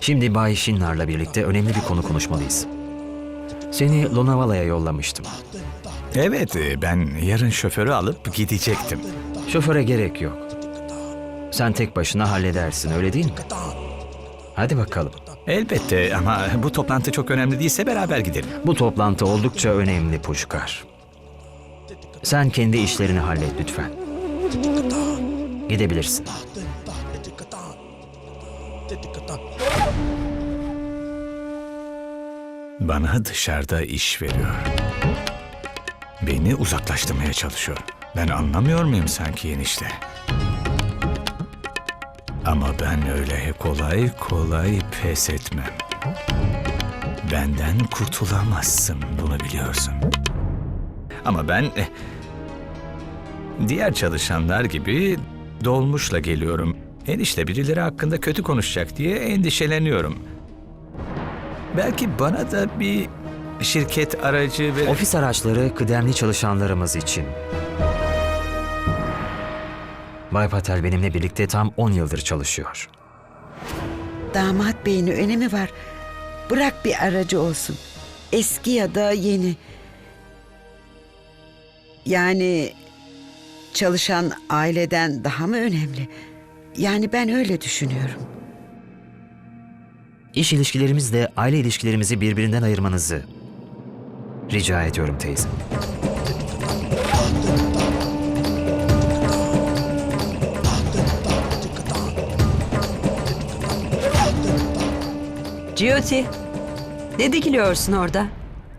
Şimdi Bay Shinnar'la birlikte önemli bir konu konuşmalıyız. Seni Lonavala'ya yollamıştım. Evet, e, ben yarın şoförü alıp gidecektim. Şoföre gerek yok. Sen tek başına halledersin öyle değil mi? Hadi bakalım. Elbette ama bu toplantı çok önemli değilse beraber gidelim. Bu toplantı oldukça önemli Puşkar. Sen kendi işlerini hallet lütfen. Gidebilirsin. Bana dışarıda iş veriyor. Beni uzaklaştırmaya çalışıyor. Ben anlamıyor muyum sanki enişte? Ama ben öyle kolay kolay pes etmem. Benden kurtulamazsın, bunu biliyorsun. Ama ben eh, diğer çalışanlar gibi dolmuşla geliyorum. Enişte birileri hakkında kötü konuşacak diye endişeleniyorum. Belki bana da bir şirket aracı ve... Ofis araçları kıdemli çalışanlarımız için. Bay Patel benimle birlikte tam 10 yıldır çalışıyor. Damat beyin önemi var. Bırak bir aracı olsun. Eski ya da yeni. Yani çalışan aileden daha mı önemli? Yani ben öyle düşünüyorum. İş ilişkilerimizle aile ilişkilerimizi birbirinden ayırmanızı rica ediyorum teyze. Ciyoti, ne dikiliyorsun orada?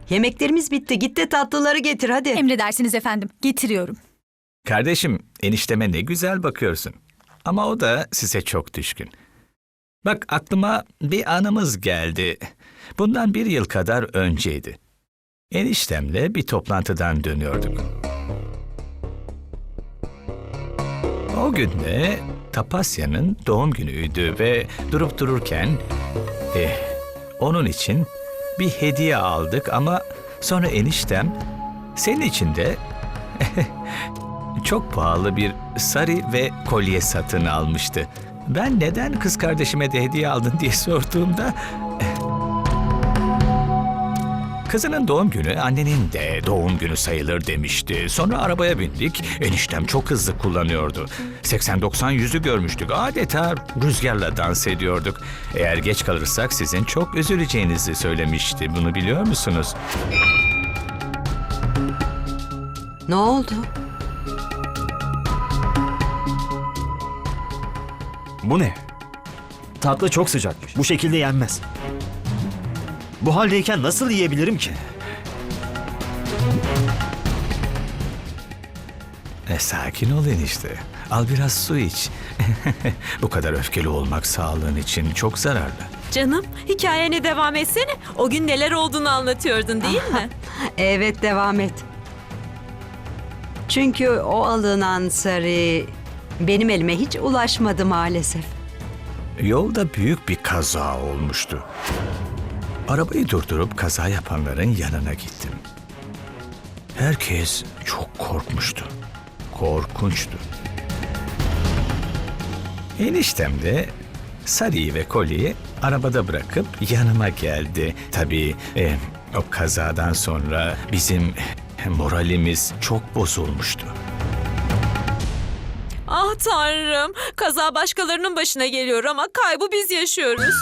Yemeklerimiz bitti. Git de tatlıları getir hadi. Emredersiniz efendim. Getiriyorum. Kardeşim, enişteme ne güzel bakıyorsun. Ama o da size çok düşkün. Bak aklıma bir anımız geldi. Bundan bir yıl kadar önceydi. Eniştemle bir toplantıdan dönüyorduk. O gün de Tapasya'nın doğum günüydü ve durup dururken eh, onun için bir hediye aldık ama sonra eniştem senin için de çok pahalı bir sarı ve kolye satın almıştı. Ben neden kız kardeşime de hediye aldın diye sorduğumda Kızının doğum günü annenin de doğum günü sayılır demişti. Sonra arabaya bindik. Eniştem çok hızlı kullanıyordu. 80-90 yüzü görmüştük. Adeta rüzgarla dans ediyorduk. Eğer geç kalırsak sizin çok üzüleceğinizi söylemişti. Bunu biliyor musunuz? Ne oldu? Bu ne? Tatlı çok sıcakmış. Bu şekilde yenmez. Bu haldeyken nasıl yiyebilirim ki? E, sakin ol enişte. Al biraz su iç. Bu kadar öfkeli olmak sağlığın için çok zararlı. Canım hikayene devam etsene. O gün neler olduğunu anlatıyordun değil mi? Evet devam et. Çünkü o alınan sarı benim elime hiç ulaşmadı maalesef. Yolda büyük bir kaza olmuştu. Arabayı durdurup kaza yapanların yanına gittim. Herkes çok korkmuştu. Korkunçtu. Eniştem de Sarı'yı ve Kolye'yi arabada bırakıp yanıma geldi. Tabii e, o kazadan sonra bizim moralimiz çok bozulmuştu. Ah tanrım. Kaza başkalarının başına geliyor ama kaybı biz yaşıyoruz.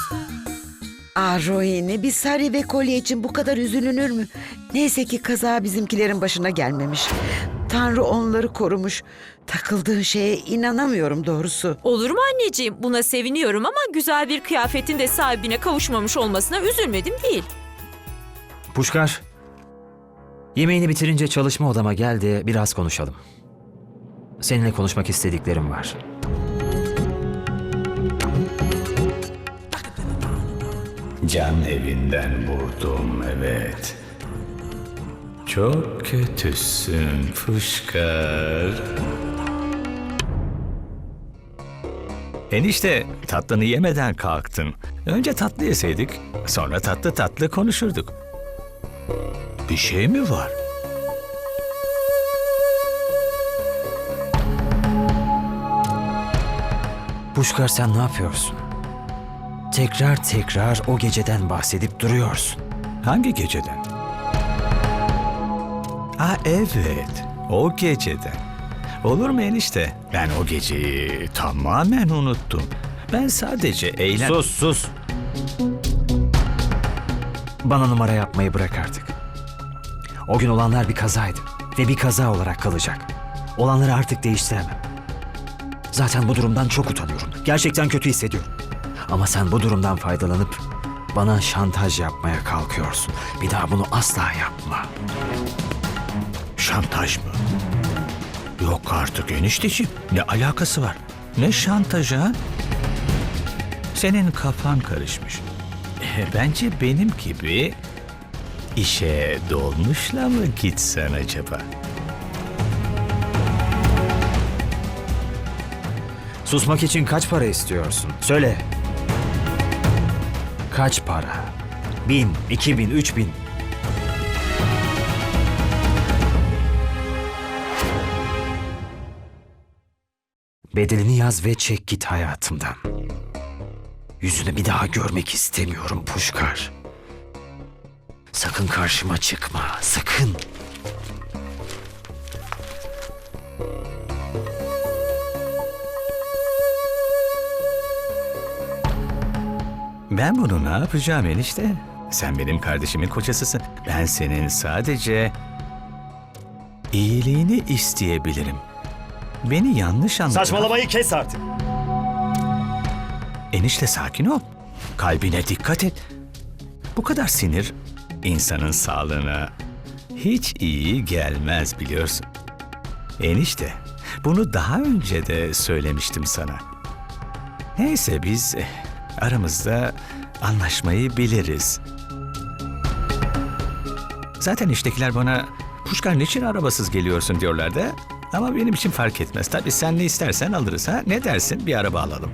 Ah Rohini bir sarı ve kolye için bu kadar üzülünür mü? Neyse ki kaza bizimkilerin başına gelmemiş. Tanrı onları korumuş. Takıldığın şeye inanamıyorum doğrusu. Olur mu anneciğim? Buna seviniyorum ama güzel bir kıyafetin de sahibine kavuşmamış olmasına üzülmedim değil. Puşkar, yemeğini bitirince çalışma odama gel de biraz konuşalım. Seninle konuşmak istediklerim var. Can evinden vurdum evet. Çok kötüsün Fışkar. Enişte tatlını yemeden kalktın. Önce tatlı yeseydik sonra tatlı tatlı konuşurduk. Bir şey mi var? Puşkar sen ne yapıyorsun? tekrar tekrar o geceden bahsedip duruyorsun. Hangi geceden? Ha evet, o geceden. Olur mu enişte? Ben o geceyi tamamen unuttum. Ben sadece eğlen... Sus sus. Bana numara yapmayı bırak artık. O gün olanlar bir kazaydı ve bir kaza olarak kalacak. Olanları artık değiştiremem. Zaten bu durumdan çok utanıyorum. Gerçekten kötü hissediyorum. Ama sen bu durumdan faydalanıp bana şantaj yapmaya kalkıyorsun. Bir daha bunu asla yapma. Şantaj mı? Yok artık enişteciğim. Ne alakası var? Ne şantajı ha? Senin kafan karışmış. E, bence benim gibi işe dolmuşla mı gitsen acaba? Susmak için kaç para istiyorsun? Söyle. Kaç para? Bin, iki bin, üç bin. Bedelini yaz ve çek git hayatımdan. Yüzünü bir daha görmek istemiyorum Puşkar. Sakın karşıma çıkma, sakın. Ben bunu ne yapacağım enişte? Sen benim kardeşimin kocasısın. Ben senin sadece iyiliğini isteyebilirim. Beni yanlış anladın. Saçmalamayı kes artık. Enişte sakin ol. Kalbine dikkat et. Bu kadar sinir insanın sağlığına hiç iyi gelmez biliyorsun. Enişte, bunu daha önce de söylemiştim sana. Neyse biz eh, aramızda anlaşmayı biliriz. Zaten iştekiler bana Puşkar niçin arabasız geliyorsun diyorlar da ama benim için fark etmez. Tabii sen ne istersen alırız ha. Ne dersin bir araba alalım.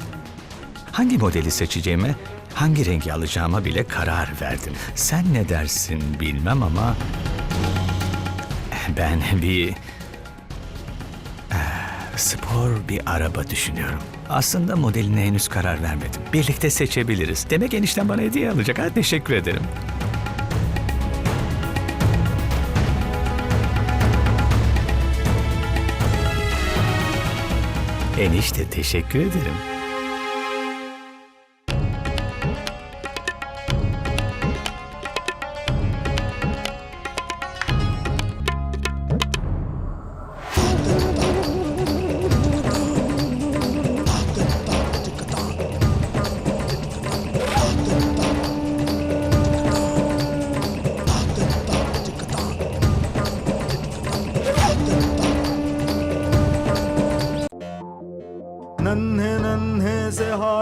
Hangi modeli seçeceğime, hangi rengi alacağıma bile karar verdim. Sen ne dersin bilmem ama ben bir eh, spor bir araba düşünüyorum. Aslında modeline henüz karar vermedim. Birlikte seçebiliriz. Demek enişten bana hediye alacak. Ha, teşekkür ederim. Enişte teşekkür ederim.